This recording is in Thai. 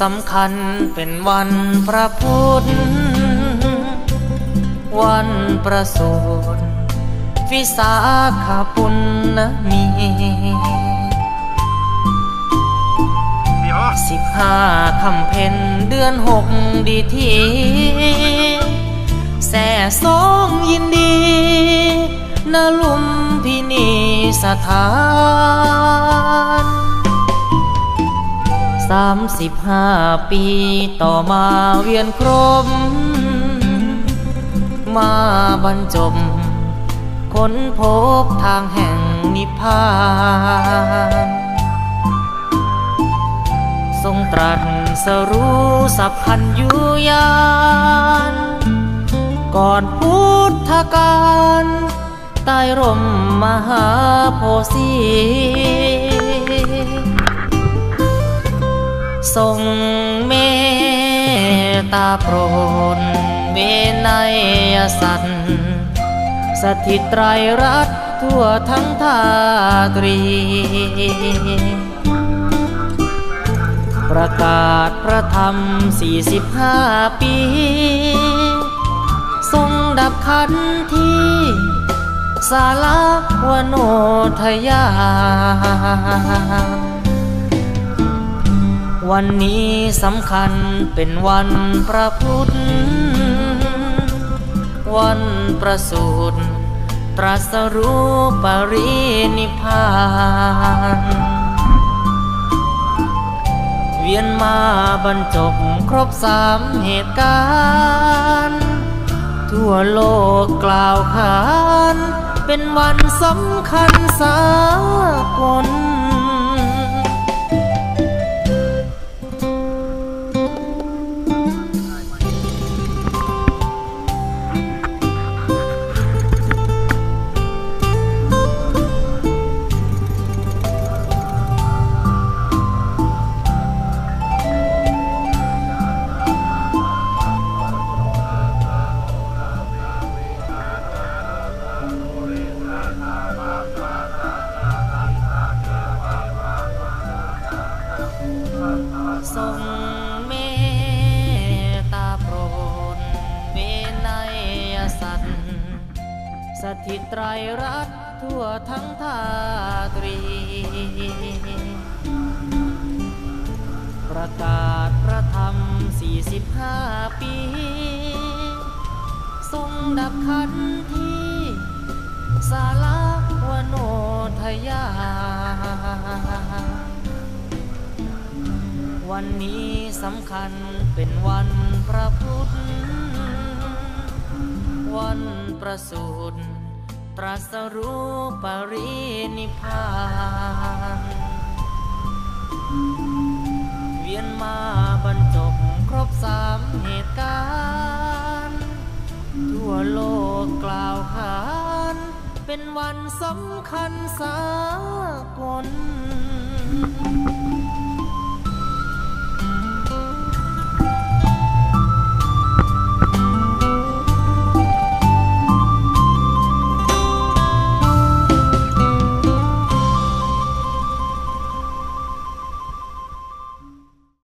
สำคัญเป็นวันพระพุทธ วันประสูติวิสาขปุณณมีเดี๋ยวสิบห้าคำเพ็ญเดือนหกดีทีแส่สองยินดีนลุมพินีสถาน สามสิบห้าปีต่อมาเวียนครบมาบรรจบค้นพบทางแห่งนิพพาน ทรงตรัสสรู้สัพพัญยุยาน ก่อนพุทธกาลใต้ร่มมหาโพสี ทรงเมตตาโปรดเวนยสัตว์สถิตไตรรัตน์ทั่วทั้งทาตรี ประกาศพระธรรม 45 ปี ทรงดับขันธ์ที่สาลาวโนทยา วันนี้สำคัญเป็นวันพระพุทธ วันประสูติตรัสรู้ปรินิพพาน เวียนมาบรรจบครบสามเหตุการณ์ ทั่วโลกกล่าวขาน เป็นวันสำคัญสากล สถิตไตรรัตน์ทั่วทั้งทาตรี ประกาศพระธรรม 45 ปี ทรงดับขันธ์ที่สาลาวโนทยา วันนี้สำคัญเป็นวันพระพุทธ วันประสูติตรัสรู้ปรินิพานเวียนมาบรรจบครบสามเหตุการณ์ ทั่วโลกกล่าวขาน เป็นวันสำคัญสากล